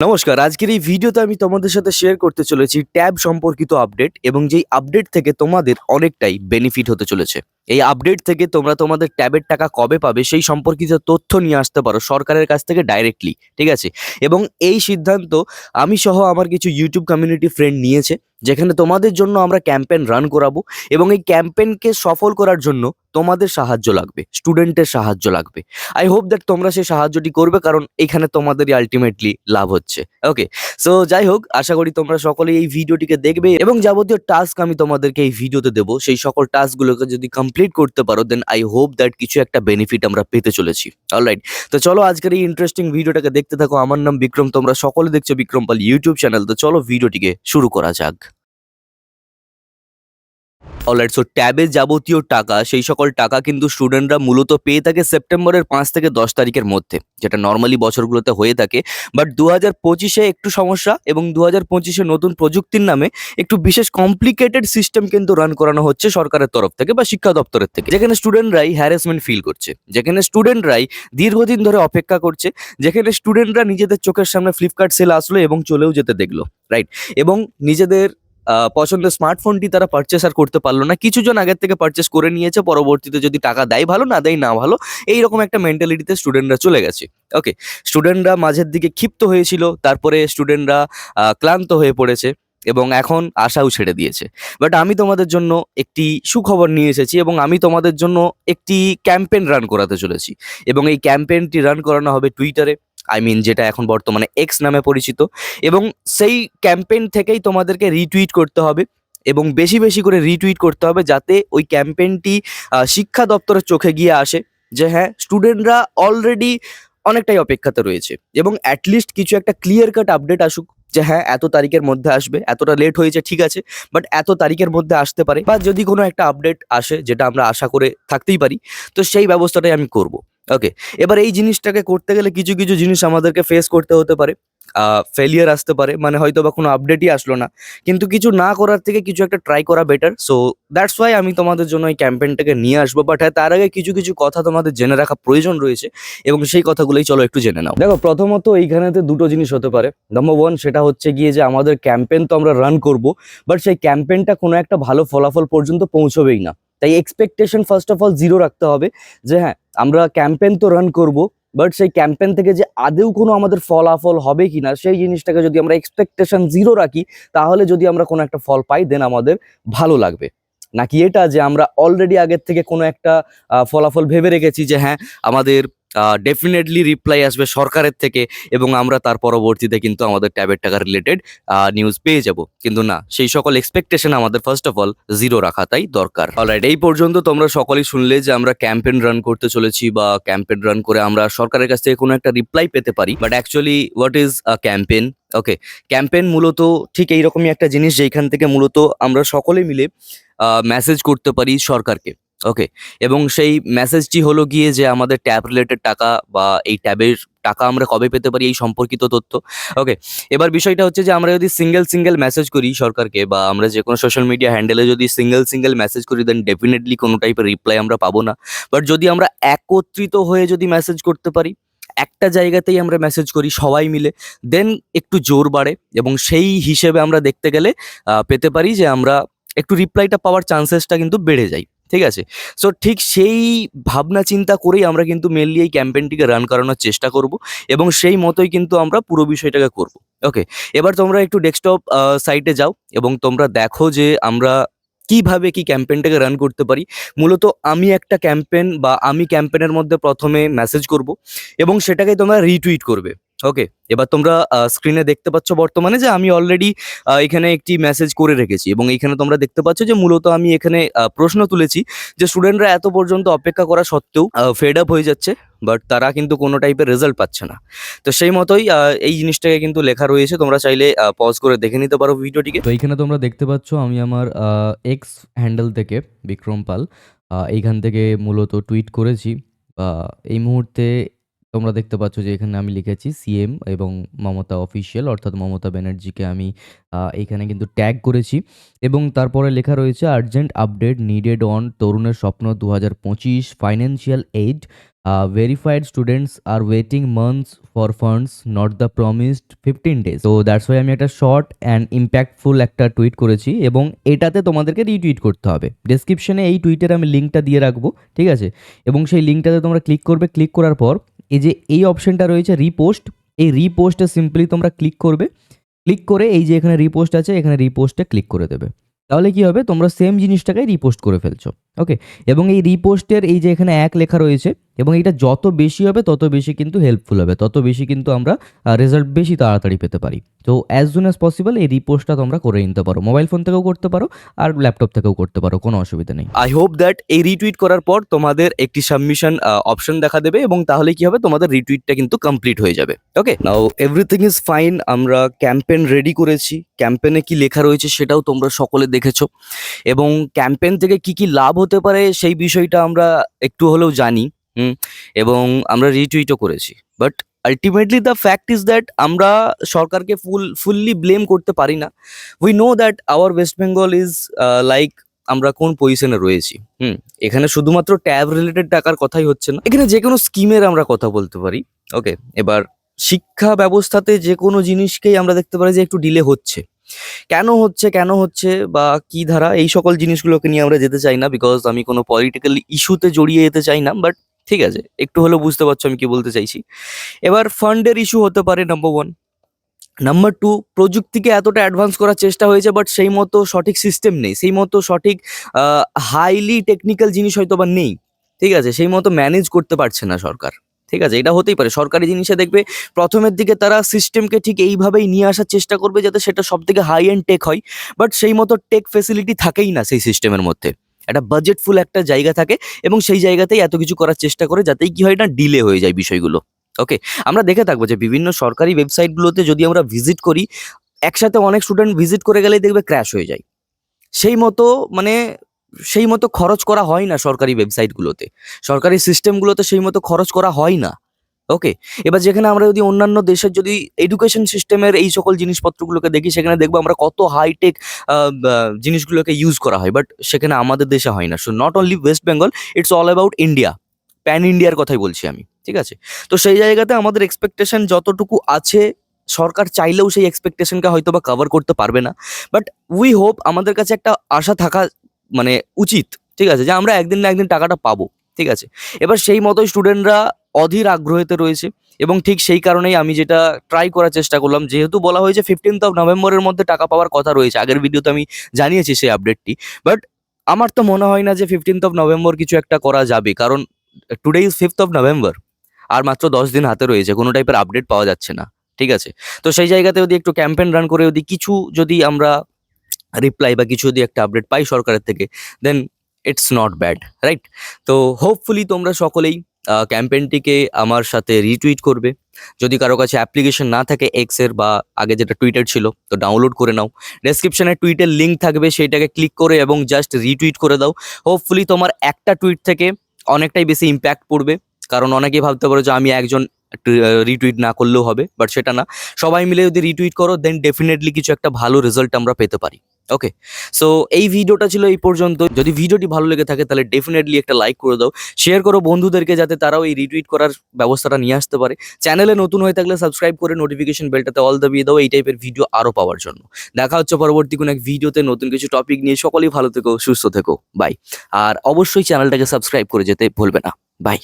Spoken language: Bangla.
নমস্কার, আজকের এই ভিডিওতে আমি তোমাদের সাথে শেয়ার করতে চলেছি ট্যাব সম্পর্কিত আপডেট এবং যেই আপডেট থেকে তোমাদের অনেকটাই বেনিফিট হতে চলেছে। এই আপডেট থেকে তোমরা তোমাদের ট্যাবের টাকা কবে পাবে সেই সম্পর্কিত তথ্য নিয়ে আসতে পারো সরকারের কাছ থেকে ডাইরেক্টলি ঠিক আছে? এবং এই সিদ্ধান্ত আমি সহ আমার কিছু ইউটিউব কমিউনিটি ফ্রেন্ড নিয়েছে। যেখানে তোমাদের জন্য আমরা ক্যাম্পেন রান করাবো এবং এই ক্যাম্পেনকে সফল করার জন্য তোমাদের সাহায্য লাগবে স্টুডেন্টের সাহায্য লাগবে। আই হোপ দ্যাট তোমরা সেই সাহায্যটি করবে কারণ এখানে তোমাদেরই আলটিমেটলি লাভ হচ্ছে। ওকে সো যাই হোক, আশা করি তোমরা সকলেই এই ভিডিওটিকে দেখবে এবং যাবতীয় টাস্ক আমি তোমাদেরকে এই ভিডিওতে দেবো। সেই সকল টাস্কগুলোকে যদি কমপ্লিট করতে পারো দেন আই হোপ দ্যাট কিছু একটা বেনিফিট আমরা পেতে চলেছি। অলরাইট তো চলো আজকের এই ইন্টারেস্টিং ভিডিওটাকে দেখতে থাকো। আমার নাম বিক্রম, তোমরা সকলে দেখছ বিক্রম পাল ইউটিউব চ্যানেল। তো চলো ভিডিওটিকে শুরু করা যাক। অলরাইট সো ট্যাবে যাবতীয় টাকা, সেই সকল টাকা কিন্তু স্টুডেন্টরা মূলত পেয়ে থাকে সেপ্টেম্বরের পাঁচ থেকে দশ তারিখের মধ্যে, যেটা নর্মালি বছরগুলোতে হয়ে থাকে। বাট দু হাজার পঁচিশে একটু সমস্যা এবং দু হাজার পঁচিশে নতুন প্রযুক্তির নামে একটু বিশেষ কমপ্লিকেটেড সিস্টেম কিন্তু রান করানো হচ্ছে সরকারের তরফ থেকে বা শিক্ষা দপ্তরের থেকে। যেখানে স্টুডেন্টরাই হ্যারাসমেন্ট ফিল করছে, যেখানে স্টুডেন্টরাই দীর্ঘদিন ধরে অপেক্ষা করছে, যেখানে স্টুডেন্টরা নিজেদের চোখের সামনে ফ্লিপকার্ট সেল আসলো এবং চলেও যেতে দেখল রাইট এবং নিজেদের পছন্দের স্মার্টফোনটি তারা পারচেস আর করতে পারল না। কিছু জন আগের থেকে পারচেস করে নিয়েছে, পরবর্তীতে যদি টাকা দেয় ভালো, না দেয় না ভালো, এইরকম একটা মেন্টালিটিতে স্টুডেন্টরা চলে গেছে। ওকে স্টুডেন্টরা মাঝের দিকে ক্ষিপ্ত হয়েছিল, তারপরে স্টুডেন্টরা ক্লান্ত হয়ে পড়েছে এবং এখন আশাও ছেড়ে দিয়েছে। বাট আমি তোমাদের জন্য একটি সুখবর নিয়ে এসেছি এবং আমি তোমাদের জন্য একটি ক্যাম্পেন রান করাতে চলেছি। এবং এই ক্যাম্পেনটি রান করানো হবে টুইটারে আই মিন যেটা এখন বর্তমানে এক্স নামে পরিচিত। এবং সেই ক্যাম্পেইন থেকেই তোমাদেরকে রিটুইট করতে হবে এবং বেশি বেশি করে রিটুইট করতে হবে যাতে ওই ক্যাম্পেইনটি শিক্ষা দপ্তরের চোখে গিয়ে আসে যে হ্যাঁ স্টুডেন্টরা অলরেডি অনেকটাই অপেক্ষাতে রয়েছে এবং অ্যাটলিস্ট কিছু একটা ক্লিয়ার কাট আপডেট আসুক যে হ্যাঁ এত তারিখের মধ্যে আসবে, এতটা লেট হয়েছে, ঠিক আছে বাট এত তারিখের মধ্যে আসতে পারে বা যদি কোনো একটা আপডেট আসে, যেটা আমরা আশা করে থাকতেই পারি, তো সেই ব্যবস্থাটাই আমি করব। ওকে এবার এই জিনিসটাকে করতে গেলে কিছু কিছু জিনিস আমাদেরকে ফেস করতে হতে পারে। ফেলিয়ার আসতে পারে মানে হয়তো বা কোনো আপডেটই আসলো না। কিন্তু কিছু না করার থেকে কিছু একটা ট্রাই করা বেটার সো দ্যাটস ওয়াই আমি তোমাদের জন্য এই ক্যাম্পেইনটাকে নিয়ে আসব। বাট হ্যাঁ তার আগে কিছু কিছু কথা তোমাদের জেনে রাখা প্রয়োজন রয়েছে, এবং সেই কথাগুলোই চলো একটু জেনে নাও। দেখো, প্রথমত এইখানেতে দুটো জিনিস হতে পারে। নম্বর ওয়ান সেটা হচ্ছে গিয়ে যে আমাদের ক্যাম্পেইন তো আমরা রান করব বাট সেই ক্যাম্পেইনটা কোনো একটা ভালো ফলাফল পর্যন্ত পৌঁছবেই না। তাই expectation first of all zero রাখতে হবে যে হ্যাঁ আমরা ক্যাম্পেন তো রান করব বাট সেই ক্যাম্পেন থেকে যে আদেও কোনো আমাদের ফলাফল হবে কি না সেই জিনিসটাকে যদি আমরা এক্সপেকটেশন জিরো রাখি, তাহলে যদি আমরা কোনো একটা ফল পাই দেন আমাদের ভালো লাগবে। নাকি এটা যে আমরা অলরেডি আগের থেকে কোনো একটা ফলাফল ভেবে রেখেছি যে হ্যাঁ আমাদের ডেফিনেটলি রিপ্লাই আসবে সরকারের থেকে এবং আমরা তার পরবর্তীতে কিন্তু আমাদের ট্যাবের টাকা রিলেটেড নিউজ পেয়ে যাব। কিন্তু না, সেই সকল এক্সপেকটেশন আমাদের ফার্স্ট অফ অল জিরো রাখাটাই দরকার। অলরাইট এই পর্যন্ত তোমরা সকলেই শুনলে যে আমরা ক্যাম্পেন রান করতে চলেছি বা ক্যাম্পেন রান করে আমরা সরকারের কাছ থেকে কোনো একটা রিপ্লাই পেতে পারি। But actually what is a campaign okay campaign মূলত ঠিক এইরকমই একটা জিনিস যেখান থেকে মূলত আমরা সকলে মিলে মেসেজ করতে পারি সরকারকে। ওকে এবং সেই মেসেজটি হলো গিয়ে যে আমাদের ট্যাব রিলেটেড টাকা বা এই ট্যাবের টাকা আমরা কবে পেতে পারি এই সম্পর্কিত তথ্য। ওকে এবার বিষয়টা হচ্ছে যে আমরা যদি সিঙ্গেল সিঙ্গেল মেসেজ করি সরকারকে বা আমরা যে কোনো সোশ্যাল মিডিয়া হ্যান্ডেলে যদি সিঙ্গেল সিঙ্গেল মেসেজ করি দেন ডেফিনেটলি কোনো টাইপের রিপ্লাই আমরা পাবো না। বাট যদি আমরা একত্রিত হয়ে যদি মেসেজ করতে পারি, একটা জায়গাতেই আমরা মেসেজ করি সবাই মিলে দেন একটু জোর বাড়ে এবং সেই হিসেবে আমরা দেখতে গেলে পেতে পারি যে আমরা একটু রিপ্লাইটা পাওয়ার চান্সেসটা কিন্তু বেড়ে যায়। ঠিক আছে? সো ঠিক সেই ভাবনা চিন্তা করেই আমরা কিন্তু মেনলি এই ক্যাম্পেইনটিকে রান করানোর চেষ্টা করব এবং সেই মতোই কিন্তু আমরা পুরো বিষয়টাকে করব। ওকে এবার তোমরা একটু ডেস্কটপ সাইটে যাও এবং তোমরা দেখো যে আমরা কীভাবে কি ক্যাম্পেইনটাকে রান করতে পারি। মূলত আমি একটা ক্যাম্পেইন বা আমি ক্যাম্পেইনের মধ্যে প্রথমে মেসেজ করব এবং সেটাকে তোমরা রিটুইট করবে। ওকে এবার তোমরা স্ক্রিনে দেখতে পাচ্ছ বর্তমানে যে আমি অলরেডি এখানে একটি মেসেজ করে রেখেছি এবং এখানে তোমরা দেখতে পাচ্ছ যে মূলত আমি এখানে প্রশ্ন তুলেছি যে স্টুডেন্টরা এত পর্যন্ত অপেক্ষা করা সত্ত্বেও ফেড আপ হয়ে যাচ্ছে বাট তারা কিন্তু কোনো টাইপের রেজাল্ট পাচ্ছে না। তো সেই মতোই এই জিনিসটাকে কিন্তু লেখা রয়েছে, তোমরা চাইলে পজ করে দেখে নিতে পারো ভিডিওটিকে। তো এইখানে তোমরা দেখতে পাচ্ছ আমি আমার এক্স হ্যান্ডেল থেকে, বিক্রম পাল এইখান থেকে মূলত টুইট করেছি এই মুহূর্তে তোমরা দেখতে পাচ্ছ যে এখানে আমি লিখেছি সিএম এবং মমতা অফিসিয়াল অর্থাৎ মমতা ব্যানার্জিকে আমি আহ, এইখানে কিন্তু ট্যাগ করেছি। এবং তারপরে লেখা রয়েছে আর্জেন্ট আপডেট নিডেড অন তরুণের স্বপ্ন দু হাজার পঁচিশ financial aid verified students are waiting months for funds not the promised fifteen days তো দ্যাটস ওয়াই আমি একটা শর্ট অ্যান্ড ইম্প্যাক্টফুল একটা টুইট করেছি এবং এটাতে তোমাদেরকে রিটুইট করতে হবে। ডেসক্রিপশনে এই টুইটের আমি লিঙ্কটা দিয়ে রাখব ঠিক আছে? এবং সেই লিঙ্কটাতে তোমরা ক্লিক করবে। ক্লিক করার পর এই যে এই অপশনটা রয়েছে রিপোস্ট এই রিপোস্টে সিম্পলি তোমরা ক্লিক করবে। ক্লিক করে এই যে এখানে রিপোস্ট আছে, এখানে রিপোস্টে ক্লিক করে দেবে। তাহলে কি হবে? তোমরা সেম জিনিসটাকে রিপোস্ট করে ফেলছো। ওকে এবং এই রিপোস্টের এই যে এখানে এক লেখা রয়েছে, এবং এটা যত বেশি হবে, তত বেশি কিন্তু হেল্পফুল হবে। তত বেশি কিন্তু আমরা রেজাল্ট বেশি তাড়াতাড়ি পেতে পারি। তো অ্যাজ সুন অ্যাজ পসিবল এই রিপোস্টটা তোমরা করে নিতে পারো। মোবাইল ফোন থেকেও করতে পারো, আর ল্যাপটপ থেকেও করতে পারো, কোনো অসুবিধা নেই। আই হোপ দ্যাট এই রিটুইট করার পর তোমাদের একটি সাবমিশন অপশন দেখা দেবে, এবং তাহলে কি হবে, তোমাদের রিটুইটটা কিন্তু কমপ্লিট হয়ে যাবে। Okay now everything is fine আমরা ক্যাম্পেন রেডি করেছি। ক্যাম্পেনে কি লেখা রয়েছে, সেটাও তোমরা সকলে দেখেছ। এবং ক্যাম্পেন থেকে কি কি লাভ হতে পারে, সেই বিষয়টা আমরা একটু হলেও জানি, হুম, এবং আমরা রিটুইটও করেছি। But ultimately the fact is that আমরা সরকারকে ফুল ফুললি ব্লেম করতে পারি না। We know that our West Bengal is like আমরা কোন পজিশনে রয়েছি, হুম, এখানে শুধুমাত্র ট্যাব রিলেটেড টাকার কথাই হচ্ছে না। এখানে যে কোনো স্কিমের আমরা কথা বলতে পারি ওকে এবার শিক্ষা ব্যবস্থাতে যে কোনো জিনিসকেই আমরা দেখতে পারি যে একটু ডিলে হচ্ছে। কেন হচ্ছে কেন হচ্ছে বা কি ধারা, এই সকল জিনিসগুলোকে নিয়ে আমরা যেতে চাই না বিকজ আমি কোনো পলিটিক্যাল ইস্যুতে জড়িয়ে যেতে চাই না বাট ঠিক আছে, একটু হলেও বুঝতে পারছ আমি কি বলতে চাইছি। এবার ফান্ডের ইস্যু হতে পারে নাম্বার ওয়ান নাম্বার টু প্রযুক্তিকে এতটা অ্যাডভান্স করার চেষ্টা হয়েছে বাট সেই মতো সঠিক সিস্টেম নেই, সেই মতো সঠিক হাইলি টেকনিক্যাল জিনিস হয়তো বা নেই, ঠিক আছে, সেই মতো ম্যানেজ করতে পারছে না সরকার। ঠিক আছে, এটা হতেই পারে। সরকারি জিনিসে দেখবে প্রথমের দিকে তারা সিস্টেমকে ঠিক এইভাবেই নিয়ে আসার চেষ্টা করবে যাতে সেটা সব থেকে হাই অ্যান্ড টেক হয়। বাট সেই মতো টেক ফেসিলিটি থাকেই না সেই সিস্টেমের মধ্যে। একটা বাজেটফুল একটা জায়গা থাকে এবং সেই জায়গাতেই এত কিছু করার চেষ্টা করে যাতেই কি হয় না ডিলে হয়ে যায় বিষয়গুলো। ওকে আমরা দেখে থাকব যে বিভিন্ন সরকারি ওয়েবসাইটগুলোতে যদি আমরা ভিজিট করি, একসাথে অনেক স্টুডেন্ট ভিজিট করে গেলেই দেখবে ক্র্যাশ হয়ে যায়। সেই মতো মানে সেই মতো খরচ করা হয় না সরকারি ওয়েবসাইটগুলোতে সরকারি সিস্টেমগুলোতে সেই মতো খরচ করা হয় না। ওকে এবার যেখানে আমরা যদি অন্যান্য দেশের যদি এডুকেশন সিস্টেমের এই সকল জিনিসপত্রগুলোকে দেখি, সেখানে দেখব আমরা কত হাইটেক জিনিসগুলোকে ইউজ করা হয়। বাট সেখানে আমাদের দেশে হয় না। So not only West Bengal it's all about India pan ইন্ডিয়ার কথাই বলছি আমি। ঠিক আছে? তো সেই জায়গাতে আমাদের এক্সপেকটেশন যতটুকু আছে, সরকার চাইলেও সেই এক্সপেকটেশনকে হয়তো বা কভার করতে পারবে না। বাট উই হোপ আমাদের কাছে একটা আশা থাকা মানে উচিত, ঠিক আছে? যে আমরা একদিন না একদিন টাকাটা পাবো, ঠিক আছে? এবার সেই মতোই স্টুডেন্টরা অধীর আগ্রহেতে রয়েছে এবং ঠিক সেই কারণেই আমি যেটা ট্রাই করার চেষ্টা করলাম, যেহেতু বলা হয়েছে ফিফটিন্থ অফ নভেম্বরের মধ্যে টাকা পাওয়ার কথা রয়েছে, আগের ভিডিওতে আমি জানিয়েছি সেই আপডেটটি বাট আমার তো মনে হয় না যে ফিফটিন্থ অফ নভেম্বর কিছু একটা করা যাবে, কারণ today is fifth of November আর মাত্র দশ দিন হাতে রয়েছে, কোনো টাইপের আপডেট পাওয়া যাচ্ছে না, ঠিক আছে? তো সেই জায়গাতে যদি একটু ক্যাম্পেন রান করে যদি কিছু যদি আমরা রিপ্লাই বা কিছু যদি একটা আপডেট পাই সরকারের থেকে then it's not bad right তো হোপফুলি তোমরা সকলেই ক্যাম্পেনটিকে আমার সাথে রিটুইট করবে। যদি কারও কাছে অ্যাপ্লিকেশন না থাকে এক্সের বা আগে যেটা টুইটার ছিল, তো ডাউনলোড করে নাও। ডেসক্রিপশনে টুইটের লিঙ্ক থাকবে, সেইটাকে ক্লিক করে এবং জাস্ট রিটুইট করে দাও। হোপফুলি তোমার একটা টুইট থেকে অনেকটাই বেশি ইম্প্যাক্ট পড়বে। কারণ অনেকেই ভাবতে পারো যে আমি একজন রিটুইট না করলেও হবে বাট সেটা না। সবাই মিলে যদি রিটুইট করো দেন ডেফিনেটলি কিছু একটা ভালো রেজাল্ট আমরা পেতে পারি। ওকে সো এই ভিডিওটা ছিল এই পর্যন্ত। যদি ভিডিওটি ভালো লেগে থাকে, তাহলে ডেফিনেটলি একটা লাইক করে দাও। শেয়ার করো বন্ধুদেরকে যাতে তারাও এই রিটুইট করার ব্যবস্থাটা নিয়ে আসতে পারে। চ্যানেলে নতুন হয়ে থাকলে সাবস্ক্রাইব করে নোটিফিকেশন বেলটাতে অল দাবিয়ে দাও। এই টাইপের ভিডিও আরও পাওয়ার জন্য। দেখা হচ্ছে পরবর্তী কোনো এক ভিডিওতে নতুন কিছু টপিক নিয়ে। সকলেই ভালো থেকো, সুস্থ থেকো। বাই আর অবশ্যই চ্যানেলটাকে সাবস্ক্রাইব করে যেতে ভুলবে না। বাই